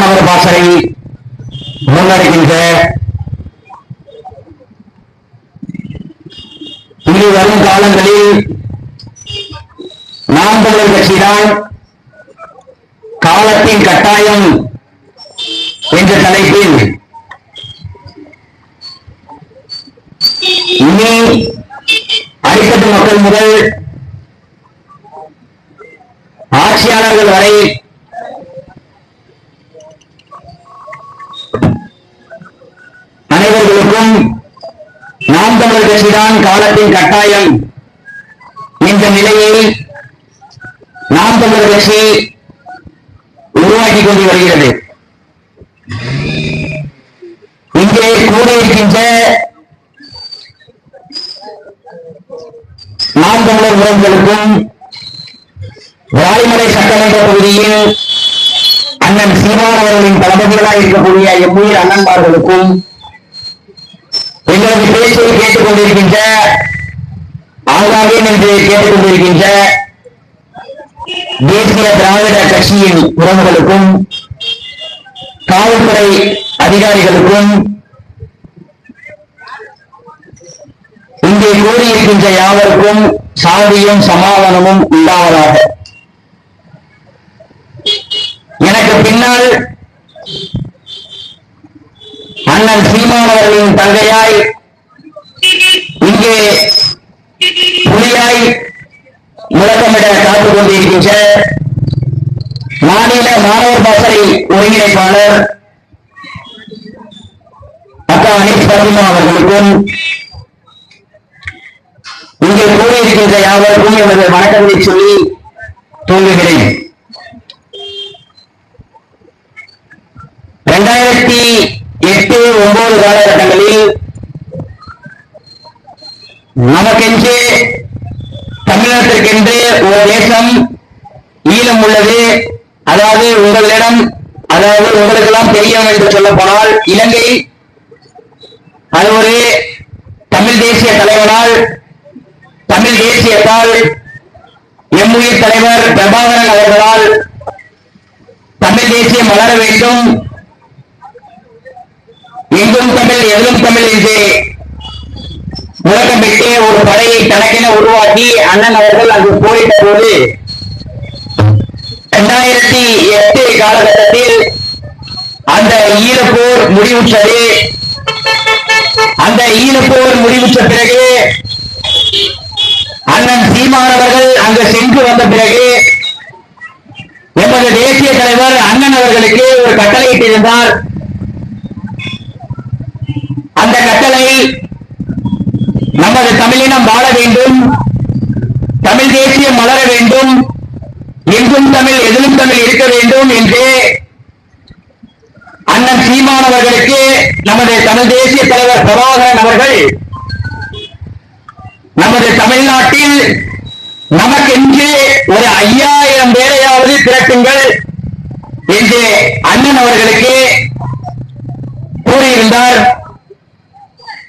மாணவர் பாசறை முன்னெடுக்கின்ற இனி வரும் காலங்களில் நாம் தமிழர் கட்சிதான் காலத்தின் கட்டாயம் என்ற தலைப்பில் இனி அடித்தட்டு மக்கள் முதல் ஆட்சியாளர்கள் வரை அனைவர்களுக்கும் நாம் தமிழர் கட்சிதான் காலத்தின் கட்டாயம் இந்த நிலையில் நாம் தமிழர் கட்சி உருவாக்கி கொண்டு வருகிறது. இங்கே கூடியிருக்கின்ற நாம் தமிழர் உறவுகளுக்கும் வாய்மலை சட்டமன்ற தொகுதியில் அண்ணன் சீமான் அவர்களின் தளபதிகளாக இருக்கக்கூடிய எம்முயிர் அண்ணன்மார்களுக்கும் எங்களது பேச்சை கேட்டுக் கொண்டிருக்கின்ற ஆங்காங்கே நின்று கேட்டுக் கொண்டிருக்கின்ற தேசிய திராவிட கட்சியின் உறவுகளுக்கும் காவல்துறை அதிகாரிகளுக்கும் இங்கே கூறியிருக்கின்ற யாவருக்கும் சாதியும் சமாதானமும் உண்டாவதாக. எனக்கு பின்னால் அண்ணன் சீமான் அவர்களின் தங்கையாய் இங்கே புலியாய் முழக்கமிட காத்துக் கொண்டிருக்கின்ற மாநில மாணவர் பாசறை ஒருங்கிணைப்பாளர் அக்கா அனிஸ் பர்மா அவர்களுக்கும் இங்கே கூடியிருக்கின்ற யாவருக்கும் எனது வணக்கங்களை சொல்லி தூங்குகிறேன். இரண்டாயிரத்தி எட்டு ஒன்பது காலகட்டங்களில் நமக்கென்று தமிழகத்திற்கென்று ஒரு தேசம் ஈழம் உள்ளது. அதாவது உங்களிடம் அதாவது உங்களுக்கெல்லாம் தெரியும் என்று சொல்ல போனால் இலங்கை அது ஒரு தமிழ் தேசிய தலைவனால் தமிழ் தேசியத்தால் எம்முயிர் தலைவர் பிரபாகரன் அவர்களால் தமிழ் தேசியம் வளர வேண்டும். எங்கும் தமிழ் எதிலும் தமிழ் என்று முழக்கமிட்டு ஒரு படையை தனக்கென உருவாக்கி அண்ணன் அவர்கள் அங்கு போரிட்ட போது இரண்டாயிரத்தி எட்டு காலகட்டத்தில் அந்த ஈழப்போர் முடிவுற்றது. அந்த ஈழப்போர் முடிவுற்ற பிறகு அண்ணன் சீமானவர்கள் அங்கு சென்று வந்த பிறகு எமது தேசிய தலைவர் அண்ணன் அவர்களுக்கு ஒரு கட்டளையிட்டிருந்தார் அந்த கட்டளை நமது தமிழினம் வாழ வேண்டும். தமிழ் தேசியம் மலர வேண்டும். எங்கும் தமிழ் எதிலும் தமிழ் இருக்க வேண்டும் என்று அண்ணன் சீமானவர்களுக்கு நமது தமிழ் தேசிய தலைவர் பிரபாகரன் அவர்கள் நமது தமிழ்நாட்டில் நமக்கென்று ஒரு ஐயாயிரம் பேரையாவது திரட்டுங்கள் என்று அண்ணன் அவர்களுக்கு கூறியிருந்தார்.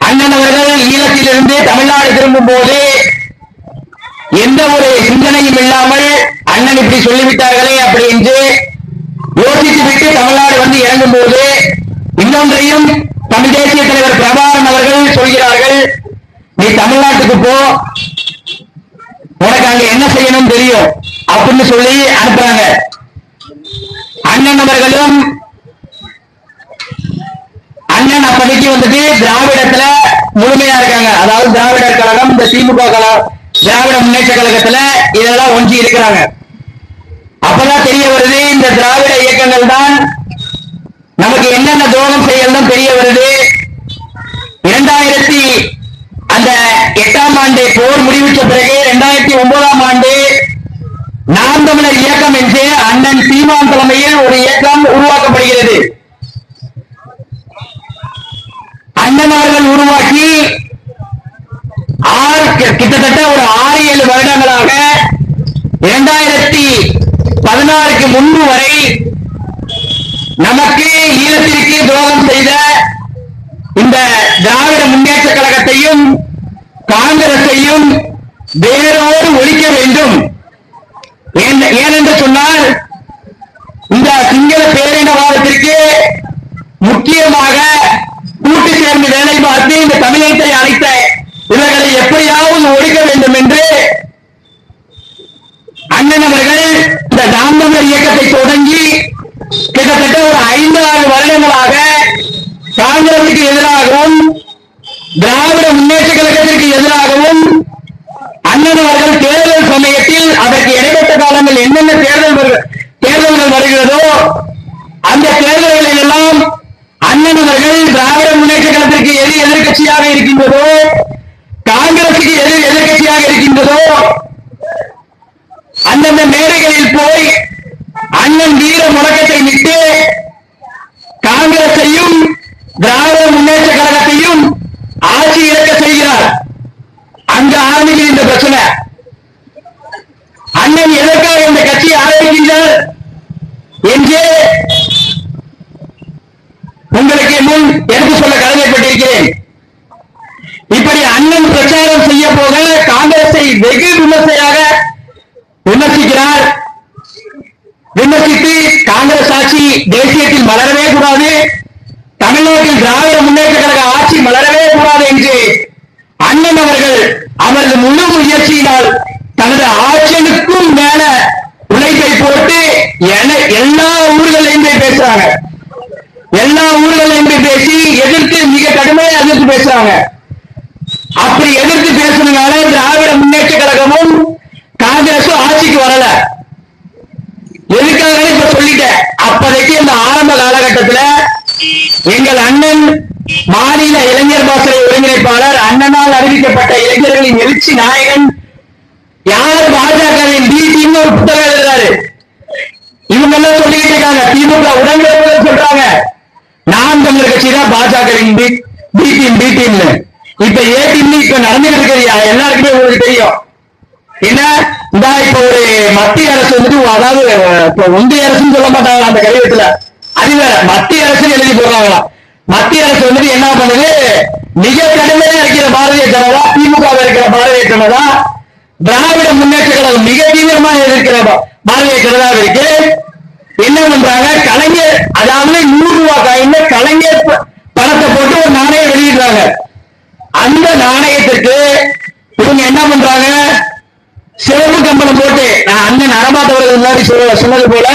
அண்ணன் அவர்கள் ஈழத்திலிருந்து தமிழ்நாடு திரும்பும் போது எந்த ஒரு சிந்தனையும் இல்லாமல் அண்ணன் இப்படி சொல்லிவிட்டார்களே அப்படி என்று யோசித்து விட்டு தமிழ்நாடு வந்து இறங்கும் போது இன்னொன்றையும் தமிழ் தேசிய தலைவர் பிரபாகரன் அவர்கள் சொல்கிறார்கள் நீ தமிழ்நாட்டுக்கு போ. உனக்கு அங்க என்ன செய்யணும் தெரியும்? அப்படின்னு சொல்லி அனுப்புறாங்க. அண்ணன் அவர்களும் வந்துட்டு திராவிடத்துல முழுமையா இருக்காங்க. அதாவது திராவிடர் கழகம் இந்த திமுக கழகம் திராவிட முன்னேற்ற கழகத்துல இதெல்லாம் ஒன்றி இருக்கிறாங்க. அப்பதான் தெரிய வருது இந்த திராவிட இயக்கங்கள் தான் நமக்கு என்னென்ன துரோகம் செய்யணும் தெரிய வருது. இரண்டாயிரத்தி அந்த எட்டாம் ஆண்டு போர் முடிவுற்ற பிறகு இரண்டாயிரத்தி ஒன்பதாம் ஆண்டு நாம் தமிழர் இயக்கம் என்று அண்ணன் சீமான் தலைமையில் ஒரு இயக்கம் உருவாக்கப்படுகிறது. அண்ணன் உருவாக்கி கிட்டத்தட்ட ஒரு ஆறு ஏழு வருடங்களாக இரண்டாயிரத்தி பதினாறுக்கு முன்பு வரை நமக்கு ஈழத்திற்கு துரோகம் செய்த இந்த திராவிட முன்னேற்ற கழகத்தையும் காங்கிரஸையும் வேரோடு ஒழிக்க வேண்டும். ஏனென்று சொன்னால் இந்த சிங்கள பேரினவாதத்திற்கு முக்கியமாக கூட்டு சேர்ந்து வேலை பார்த்து இந்த தமிழகத்தை அழைத்த இவர்களை எப்படியாவது ஒடுக்க வேண்டும் என்று அண்ணன் அவர்கள் இந்த நாம் தமிழர் இயக்கத்தை தொடங்கி கிட்டத்தட்ட ஒரு ஐந்து ஆறு வருடங்களாக காங்கிரசுக்கு எதிராகவும் திராவிட முன்னேற்ற கழகத்திற்கு எதிராகவும் அண்ணன் அவர்கள் தேர்தல் சமயத்தில் அதற்கு இடைப்பட்ட காலங்கள் என்னென்ன தேர்தல் வருக- தேர்தல்கள் வருகிறதோ அந்த தேர்தல்களில் எல்லாம் அண்ணன் அவர்கள் திராவிட முன்னேற்ற எதிர்கட்சியாக இருக்கின்றதோ? காங்கிரசுக்கு எது எதிர்கட்சியாக இருக்கின்றதோ? அந்தந்த மேடைகளில் போய் அண்ணன் வீர முழக்கத்தை விட்டு காங்கிரஸையும் திராவிட முன்னேற்ற கழகத்தையும் ஆட்சி இழக்க செய்கிறார் அங்க ஆரம்பிக்குது இந்த பிரச்சனை அண்ணன் எதற்காக இந்த கட்சியை ஆரம்பிக்கின்றார் என்று உங்களுக்கு முன் எடுத்து சொல்ல கடமைப்பட்டிருக்கிறேன் இப்படி அண்ணன் பிரச்சாரம் செய்ய போக காங்கிரஸை வெகு விமர்சையாக விமர்சிக்கிறார். விமர்சித்து காங்கிரஸ் ஆட்சி தேசியத்தில் மலரவே கூடாது. தமிழ்நாட்டில் திராவிட முன்னேற்ற கழக ஆட்சி மலரவே கூடாது என்று அண்ணன் அவர்கள் அவரது முழு முயற்சியினால் தனது ஆட்சியனுக்கும் மேல உழைப்பை போட்டு என- எல்லா ஊர்களையும் பேசுறாங்க. எல்லா ஊர்களையும் பேசி எதிர்த்து மிக கடுமையாக எதிர்த்து பேசுறாங்க அப்படி எதிர்த்து பேசுனதுனால திராவிட முன்னேற்ற கழகமும் காங்கிரசும் ஆட்சிக்கு வரல. எதுக்காக இப்ப சொல்லிட்டேன். அப்பதைக்கு இந்த ஆரம்ப காலகட்டத்துல எங்கள் அண்ணன் மாநில இளைஞர் பாசறை ஒருங்கிணைப்பாளர் அண்ணனால் அறிவிக்கப்பட்ட இளைஞர்களின் எழுச்சி நாயகன் யார் பாஜகவின் டி ஒரு புத்தகம் எழுதுறாரு. இவங்க எல்லாம் சொல்லிட்டு இருக்காங்க. திமுக உடனே சொல்றாங்க. நான் தமிழர் கட்சி தான் பாஜகவின் பி டீம் பி டீம்னு இப்ப ஏ இப்ப நடந்துட்டு இருக்கிறது எல்லாருக்குமே உங்களுக்கு தெரியும். என்ன? இந்த இப்ப ஒரு மத்திய அரசு வந்துட்டு அதாவது இப்ப ஒன்றிய அரசுன்னு சொல்ல மாட்டாங்க அந்த கடிதத்துல அது வேற மத்திய அரசு எழுதி போடுறாங்களாம். மத்திய அரசு வந்துட்டு என்ன பண்ணுது? மிக கடுமையா இருக்கிற பாரதிய ஜனதா திமுக இருக்கிற பாரதிய ஜனதா திராவிட முன்னேற்ற கழகம் மிக தீவிரமா எதிர்க்கிற பாரதிய ஜனதா இருக்கு என்ன பண்றாங்க? கலைஞர் அதாவது நூறு ரூபாய் காயின்ல கலைஞர் பணத்தை போட்டு ஒரு நாணயம் வெளியிடுறாங்க. அந்த நாணயத்திற்கு இவங்க என்ன பண்றாங்க? சிவப்பு கம்பளம் போட்டு நான் அந்த நரபாத்தவர்கள் முன்னாடி சொன்னது போல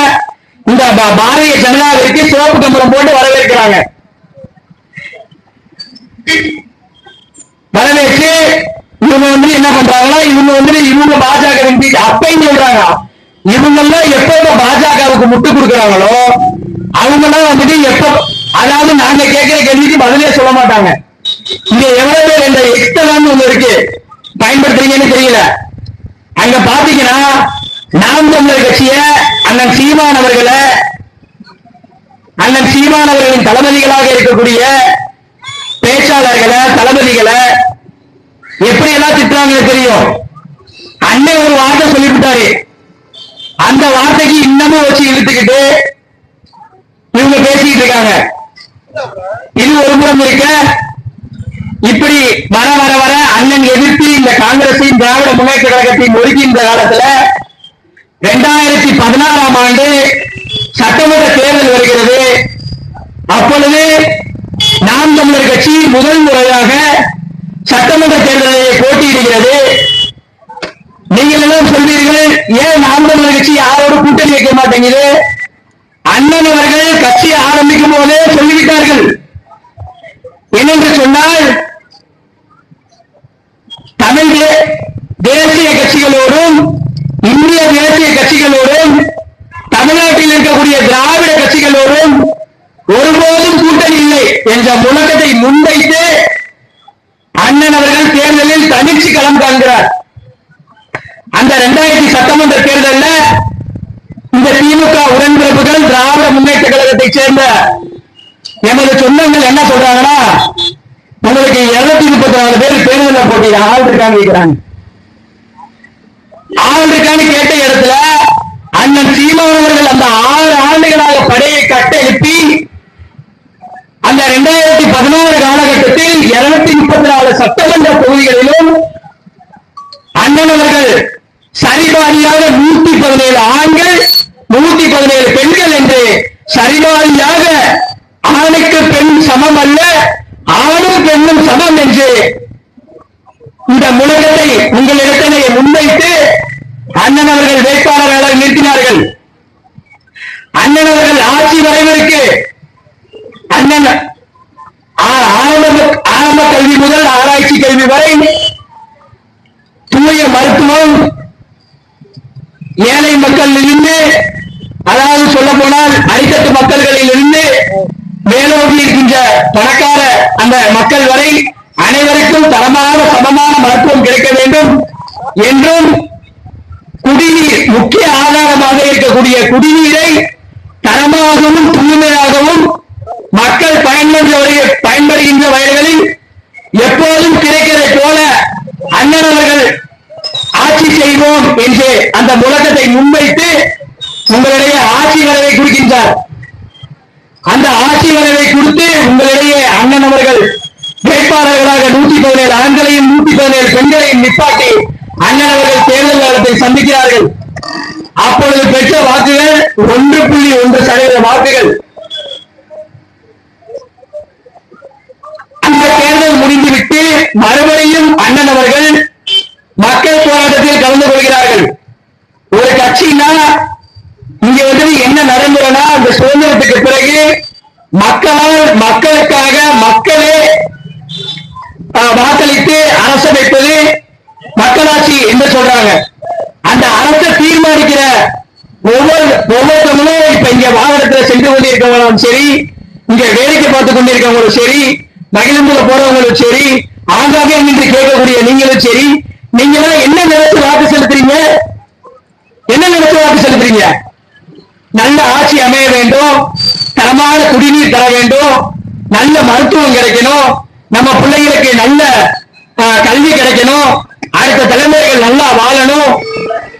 இந்த பா- பாரதிய ஜனதாவிற்கு சிவப்பு கம்பளம் போட்டு வரவேற்கிறாங்க. வரவேற்று இவங்க வந்து என்ன பண்றாங்கன்னா இவங்க வந்து இவங்க பாஜக அப்பையும் சொல்றாங்க. இவங்க எல்லாம் எப்ப பாஜகவுக்கு முட்டு கொடுக்குறாங்களோ அவங்க எல்லாம் வந்துட்டு எப்ப அதாவது நாங்க கேட்கிற கேள்விக்கு பதிலே சொல்ல மாட்டாங்க. இங்க எவ்வளவு இந்த எக்ஸ்டர்னு ஒண்ணு இருக்கு? பயன்படுத்துறீங்கன்னு தெரியல. அங்க பாத்தீங்கன்னா நாம் தமிழர் கட்சிய அண்ணன் சீமான் அவர்களை அண்ணன் சீமான் அவர்களின் தளபதிகளாக இருக்கக்கூடிய பேச்சாளர்களை தளபதிகளை எப்படி எல்லாம் திட்டுறாங்கன்னு தெரியும்? அண்ணன் ஒரு வார்த்தை சொல்லிவிட்டாரு. அந்த வார்த்தைக்கு இன்னமும் வச்சு இழுத்துக்கிட்டு இவங்க பேசிக்கிட்டு இருக்காங்க. இது ஒரு புறம் இருக்க இப்படி வர வர வர அண்ணன் எதிர்த்து இந்த காங்கிரசின் திராவிட முன்னேற்ற கழகத்தையும் ஒதுக்கின்ற காலத்துல இரண்டாயிரத்தி பதினாறாம் ஆண்டு சட்டமன்ற தேர்தல் வருகிறது. அப்பொழுது நாம் தமிழர் கட்சி முதல் முறையாக சட்டமன்ற தேர்தலில் போட்டியிடுகிறது. நீங்கள் எல்லாம் சொல்வீர்கள் ஏன் நாம் தமிழர் கட்சி யாரோட கூட்டணி வைக்க மாட்டேங்குது? அண்ணன் அவர்கள் கட்சி ஆரம்பிக்கும் போதே சொல்லிவிட்டார்கள். என்னென்று சொன்னால் தமிழ் தே- தேசிய கட்சிகளோடும் இந்திய தேசிய கட்சிகளோடும் தமிழ்நாட்டில் இருக்கக்கூடிய திராவிட கட்சிகளோடும் ஒருபோதும் கூட்டணி இல்லை என்ற முழக்கத்தை முன்வைத்து அண்ணன் அவர்கள் தேர்தலில் தனிச்சு களம் காண்கிறார். அந்த இரண்டாயிரத்தி சட்டமன்ற தேர்தலில் இந்த திமுக உடன்பிறப்புகள் திராவிட முன்னேற்ற கழகத்தைச் சேர்ந்த எமது சொந்தங்கள் என்ன சொல்றாங்கன்னா உங்களுக்கு இருநூத்தி முப்பத்தி நாலு பேர் தேர்தலில் போட்டியில் ஆள் இருக்காங்க கேட்கிறாங்க ஆள் இருக்கான்னு கேட்ட இடத்துல அண்ணன் சீமானவர்கள் அந்த ஆறு ஆண்டுகளாக படையை கட்டெழுப்பி அந்த இரண்டாயிரத்தி பதினாறு காலகட்டத்தில் இருநூத்தி முப்பத்தி நாலு சட்டமன்ற தொகுதிகளிலும் அண்ணன் அவர்கள் சரிபாதியாக நூத்தி பதினேழு ஆண்கள் நூத்தி பதினேழு பெண்கள் என்று சரிபாதியாக ஆணுக்கு பெண் சமம் அல்ல ஆணும் பெண்ணும் சமம் என்று இந்த முழக்கத்தை உங்களிடத்திலே முன்வைத்து அண்ணன் அவர்கள் வேட்பாளர்களை நிறுத்தினார்கள். அண்ணன் அவர்கள் ஆட்சி வரைவிற்கு அண்ணன் ஆரம்ப ஆரம்ப கல்வி முதல் ஆராய்ச்சி கல்வி வரை தூய மருத்துவம் ஏழை மக்களில் இருந்து அதாவது சொல்ல போனால் அடித்தட்டு மக்கள்களில் இருந்து மேலோங்கி இருக்கின்ற பணக்கார அந்த மக்கள் வரை அனைவருக்கும் தரமான சமமான மருத்துவம் கிடைக்க வேண்டும் என்றும் குடிநீர் முக்கிய ஆதாரமாக இருக்கக்கூடிய குடிநீரை தரமாகவும் தூய்மையாகவும் மக்கள் பயன்படுகின்ற பயன்படுகின்ற வயல்களில் எப்போதும் கிடைக்கிறதை போல அண்ணன் அவர்கள் ஆட்சி செய்வோம் என்று அந்த முழக்கத்தை முன்வைத்து உங்களுடைய ஆட்சி வரவை கொடுக்கின்றார். அந்த ஆட்சி வரவை கொடுத்து உங்களிடையே அண்ணன் அவர்கள் வேட்பாளர்களாக நூத்தி பதினேழு ஆண்களையும் நூத்தி பதினேழு பெண்களையும் நிப்பாட்டி அண்ணன் அவர்கள் தேர்தல் காலத்தை சந்திக்கிறார்கள். அப்பொழுது பெற்ற வாக்குகள் ஒன்று புள்ளி ஒன்று சதவீத வாக்குகள். அந்த தேர்தல் முடிந்துவிட்டு மறுபடியும் அண்ணன் அவர்கள் மக்கள் போராட்டத்தில் கலந்து கொள்கிறார்கள். ஒரு கட்சினா இங்க வந்து என்ன நடைமுறைனா அந்த சுதந்திரத்துக்கு பிறகு மக்களால் மக்களுக்காக மக்களே வாக்களித்து அரசமைப்பது மக்களாட்சி என்று சொல்றாங்க? அந்த அரசை தீர்மானிக்கிற ஒவ்வொரு ஒவ்வொருத்தவங்களும் இப்ப இங்க வாகனத்துல சென்று கொண்டிருக்கவங்களும் சரி இங்க வேடிக்கை பார்த்து கொண்டிருக்கவங்களும் சரி மகிழ்ந்துல போறவங்களும் சரி ஆங்காங்கே நின்று கேட்கக்கூடிய நீங்களும் சரி நீங்க எல்லாம் என்ன நினைச்சு வாக்கு செலுத்துறீங்க? என்ன நினைச்சு வாக்கு செலுத்துறீங்க? நல்ல ஆட்சி அமைய வேண்டும் தரமான குடிநீர் தர வேண்டும் நல்ல மருத்துவம் கிடைக்கணும் நம்ம பிள்ளைகளுக்கு நல்ல கல்வி கிடைக்கணும் அடுத்த தலைமுறைகள் நல்லா வாழணும்.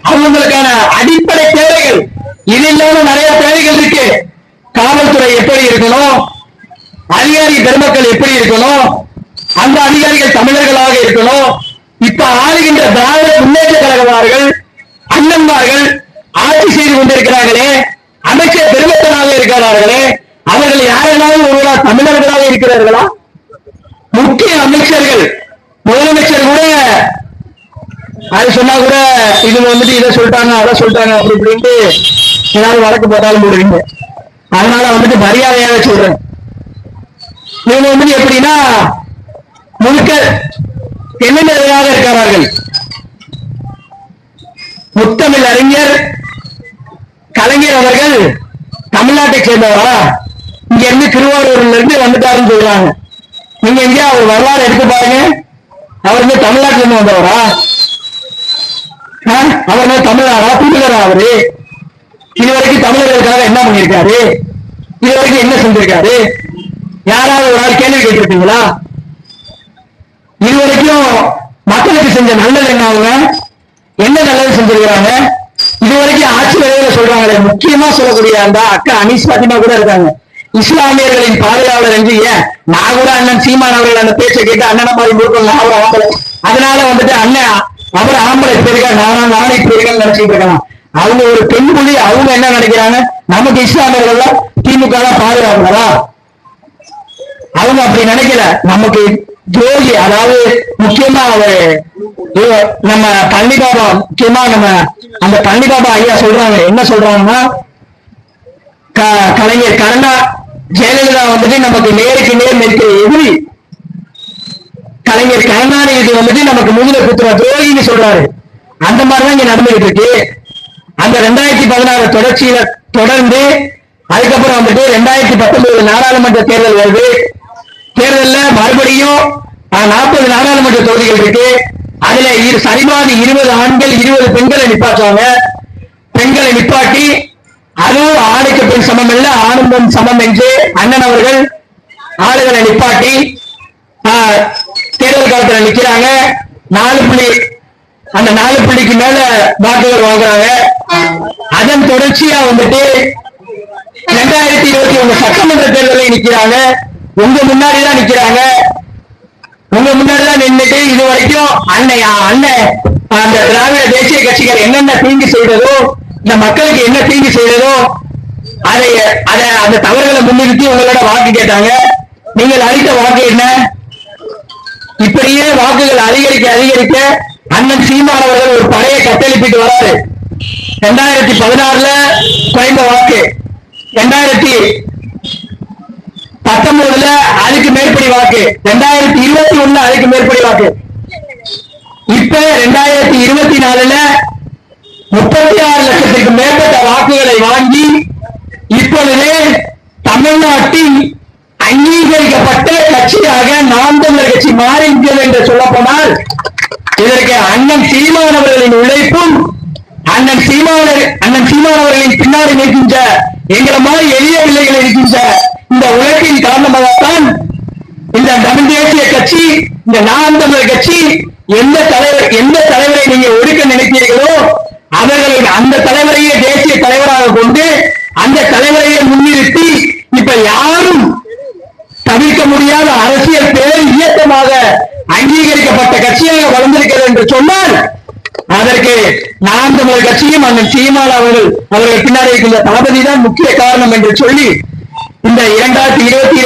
அவங்களுக்கான அடிப்படை தேவைகள். இது இல்லாம நிறைய தேவைகள் இருக்கு. காவல்துறை எப்படி இருக்கணும்? அதிகாரி பெருமக்கள் எப்படி இருக்கணும்? அந்த அதிகாரிகள் தமிழர்களாக இருக்கணும். இப்ப ஆளுகின்ற திராவிட முன்னேற்ற கழகவார்கள் அண்ணன்மார்கள் ஆட்சி செய்து கொண்டிருக்கிறார்களே. அமைச்சர் பெருமக்களாக இருக்கிறார்களே. அவர்கள் யாரெல்லாம் ஒருவரா தமிழர்களாக இருக்கிறார்களா? முக்கிய அமைச்சர்கள் முதலமைச்சர் கூட அது சொன்னா கூட இது வந்துட்டு இதை சொல்லிட்டாங்க அதை சொல்லிட்டாங்க அப்படி இப்படின்ட்டு ஏதாவது வழக்கு போட்டாலும் போடுவீங்க. அதனால வந்துட்டு மரியாதையாக சொல்றேன். இவங்க வந்துட்டு எப்படின்னா முழுக்க தென்னிந்தியாக இருக்கிறார்கள்? முத்தமிழ் அறிஞர் கலைஞர் அவர்கள் தமிழ்நாட்டை சேர்ந்தவரா? இங்க இருந்து திருவாரூர்ல இருந்து வந்துட்டாருன்னு சொல்றாங்க. நீங்க எங்கேயா அவர் வரலாறு எடுத்து பாருங்க. அவர் வந்து தமிழ்நாட்டுல இருந்து வந்தவரா? அவர் என்ன தமிழரா? தமிழரா அவரு? இதுவரைக்கும் தமிழர்களுக்காக என்ன பண்ணிருக்காரு இதுவரைக்கும் என்ன செஞ்சிருக்காரு? யாராவது ஒரு ஆள் கேள்வி கேட்டிருப்பீங்களா? இதுவரைக்கும் மக்களுக்கு செஞ்ச நல்லது என்ன அவங்க என்ன நல்லது செஞ்சிருக்கிறாங்க? இதுவரைக்கும் ஆட்சி நிலையில சொல்றாங்களே. முக்கியமா சொல்லக்கூடிய அந்த அக்கா அனீஸ் பாத்திமா கூட இருக்காங்க. இஸ்லாமியர்களின் பாதுகாவலர் என்று ஏன்? நான் கூட அண்ணன் சீமான் அவர்கள் அந்த பேச்சை கேட்டு அண்ணனை மாதிரி கொடுக்கணும் அதனால வந்துட்டு அண்ணன் அவர் ஆம்பளை இப்ப இருக்கா நானா நானே இப்ப நினைச்சிட்டு இருக்கலாம் அவங்க ஒரு பெண் புலி அவங்க என்ன நினைக்கிறாங்க? நமக்கு இஸ்லாமியர்கள் திமுக தான் பாதுகாவலரா அவங்க அப்படி நினைக்கல. நமக்கு ஜோதி அதாவது முக்கியமா அவரு நம்ம பள்ளி பாபா முக்கியமா நம்ம அந்த பள்ளி பாபா ஐயா சொல்றாங்க. என்ன சொல்றாங்கன்னா க- கலைஞர் கருணா ஜெயலலிதா வந்துட்டு நமக்கு நேருக்கு நேர் நிற்கிற எதிரி. கலைஞர் கருணாநிதி வந்துட்டு நமக்கு முதுல குத்துற துரோகின்னு சொல்றாரு. அந்த மாதிரிதான் இங்க நடந்துகிட்டு இருக்கு. அந்த ரெண்டாயிரத்தி பதினாறு தொடர்ச்சியில தொடர்ந்து அதுக்கப்புறம் வந்துட்டு ரெண்டாயிரத்தி பத்தொன்பது நாடாளுமன்ற தேர்தல் வருது. தேர்தல்ல மறுபடியும் நாற்பது நாடாளுமன்ற தொகுதிகள் இருக்கு. அதுல இரு சரிபாதி இருபது ஆண்கள் இருபது பெண்களை நிப்பாட்டுவாங்க. பெண்களை நிப்பாட்டி அதுவும் ஆணுக்கு பெண் சமம் இல்ல ஆணும் பெண் சமம் என்று அண்ணன் அவர்கள் ஆளுகளை நிப்பாட்டி தேர்தல் நிக்கிறாங்க. நாலு புள்ளி அந்த நாலு புள்ளிக்கு மேல வாக்குகள் வாங்குறாங்க. அதன் தொடர்ச்சியா வந்துட்டு ரெண்டாயிரத்தி இருபத்தி ஒண்ணு சட்டமன்ற தேர்தலில் நிக்கிறாங்க. உங்க முன்னாடி தான் நிக்கிறாங்க. உங்க முன்னாடி தான் இது வரைக்கும் அன்னை அண்ணன் அந்த திராவிட தேசிய கட்சிகள் என்னென்ன தீங்கு செய்ததோ இந்த மக்களுக்கு என்ன தீங்கு செய்ததோ அதை அதை அந்த தவறுகளை முன்னிறுத்தி உங்களோட வாக்கு கேட்டாங்க. நீங்கள் அளித்த வாக்கு என்ன? இப்படியே வாக்குகள் அதிகரிக்க அதிகரிக்க அண்ணன் சீமான் அவர்கள் ஒரு பழைய கட்டளிப்பிட்டு வராரு. ரெண்டாயிரத்தி பதினாறுல குறைந்த வாக்கு. ரெண்டாயிரத்தி பத்தொன்பதுல அதுக்கு மேற்படி வாக்கு. ரெண்டாயிரத்தி இருபத்தி ஒண்ணுல அதுக்கு மேற்படி வாக்கு. இப்ப ரெண்டாயிரத்தி இருபத்தி நாலுல முப்பத்தி ஆறு லட்சத்திற்கு மேற்பட்ட வாக்குகளை வாங்கி இப்பொழுது தமிழ்நாட்டில் அங்கீகரிக்கப்பட்ட கட்சியாக நாம் தமிழர் கட்சி மாறிவிட்டது என்று சொல்லப்போனால் இதற்கு அண்ணன் சீமான் அவர்களின் உழைப்பும் அண்ணன் சீமானர் அண்ணன் சீமான் அவர்களின் பின்னாடி நிற்கின்ற எங்களை மாதிரி எளிய பிள்ளைகள் இருக்கின்ற இந்த உழைப்பின் காரணமாகத்தான் இந்த தமிழ் தேசிய கட்சி இந்த நாம் தமிழர் கட்சி எந்த தலைவர் எந்த தலைவரை நீங்க ஒடுக்க நினைக்கிறீர்களோ அவர்களின் அந்த தலைவரையே தேசிய தலைவராக கொண்டு அந்த தலைவரையே முன்னிறுத்தி இப்ப யாரும் தவிர்க்க முடியாத அரசியல் பேர் இயக்கமாக அங்கீகரிக்கப்பட்ட கட்சியாக வளர்ந்திருக்கிறது என்று சொன்னால் அதற்கு நாம் தமிழர் கட்சியும் அண்ணன் சீமான் அவர்கள் அவர்கள் பின்னாடி இருக்கின்ற தளபதி தான் முக்கிய காரணம் என்று சொல்லி இந்த இரண்டாயிரத்தி இருபத்தி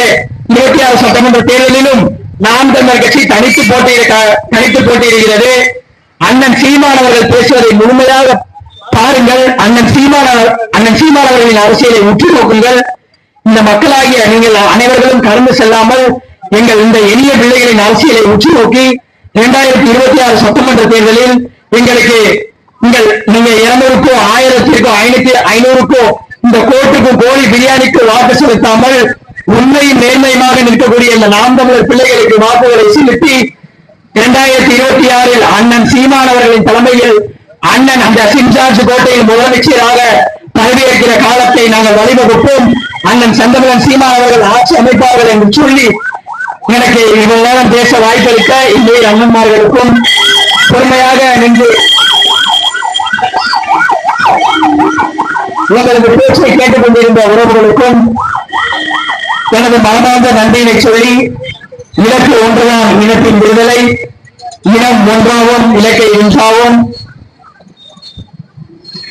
இருபத்தி ஆறு சட்டமன்ற தேர்தலிலும் நாம் தமிழர் கட்சி தனித்து போட்டியிட தனித்து போட்டியிடுகிறது அண்ணன் சீமான் அவர்கள் பேசுவதை முழுமையாக பாருங்கள். அண்ணன் சீமான் அவர்- அண்ணன் சீமான் அவர்களின் அரசியலை உற்று நோக்குங்கள் இந்த மக்களாகிய நீங்கள் அனைவர்களும் கடந்து செல்லாமல் எங்கள் இந்த எளிய பிள்ளைகளின் அரசியலை உற்று நோக்கி இரண்டாயிரத்தி இருபத்தி ஆறு சட்டமன்ற தேர்தலில் எங்களுக்கு நீங்கள் நீங்க இருநூறுக்கோ ஆயிரத்திற்கோ ஐநூத்தி ஐநூறுக்கோ இந்த கோர்ட்டுக்கு கோழி பிரியாணிக்கு வாக்கு செலுத்தாமல் உண்மையும் நேர்மையுமாக நிற்கக்கூடிய இந்த நாம் தமிழர் பிள்ளைகளுக்கு வாக்குகளை செலுத்தி இரண்டாயிரத்தி இருபத்தி ஆறில் அண்ணன் சீமான் அவர்களின் தலைமையில் அண்ணன் அந்த சிம்சார்ஜ் கோட்டையில் முதலமைச்சராக பதவியேற்கிற காலத்தை நாங்கள் வழிவகுப்போம். அண்ணன் செந்தமிழன் சீமான் அவர்கள் ஆட்சி அமைப்பார்கள் என்று சொல்லி எனக்கு இவ்வளவு நேரம் பேச வாய்ப்பளிக்க இந்த அண்ணன்மார்களுக்கும் பொறுமையாக நின்று உங்களது பேச்சை கேட்டுக் கொண்டிருந்த உறவுகளுக்கும் எனது மனமார்ந்த நன்றியினை சொல்லி இலக்கு ஒன்றுதான் இனத்தின் விடுதலை இனம் ஒன்றாவும் இலக்கை ஒன்றாவும்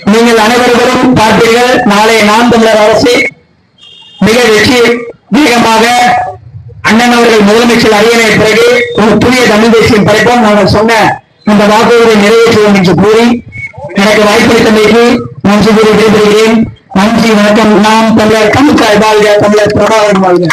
நீங்கள் அனைவர்களும் பார்த்தீர்கள் நாளை நாம் தமிழர் அரசு மிக வெற்றி வேகமாக அண்ணன் அவர்கள் முதலமைச்சர் அறியனை பிறகு ஒரு புதிய தமிழ் தேசியம் படைப்போம். நாங்கள் சொன்ன இந்த வாக்குறுதியை நிறைவேற்றுவோம் என்று கூறி எனக்கு வாய்ப்பளித்தமைக்கு நன்றி கூறி விடைபெறுகிறேன். நன்றி வணக்கம். நாம் தமிழர் கமுக்காய் வாழ்க தமிழர் பிரபாகரன் வாழ்க.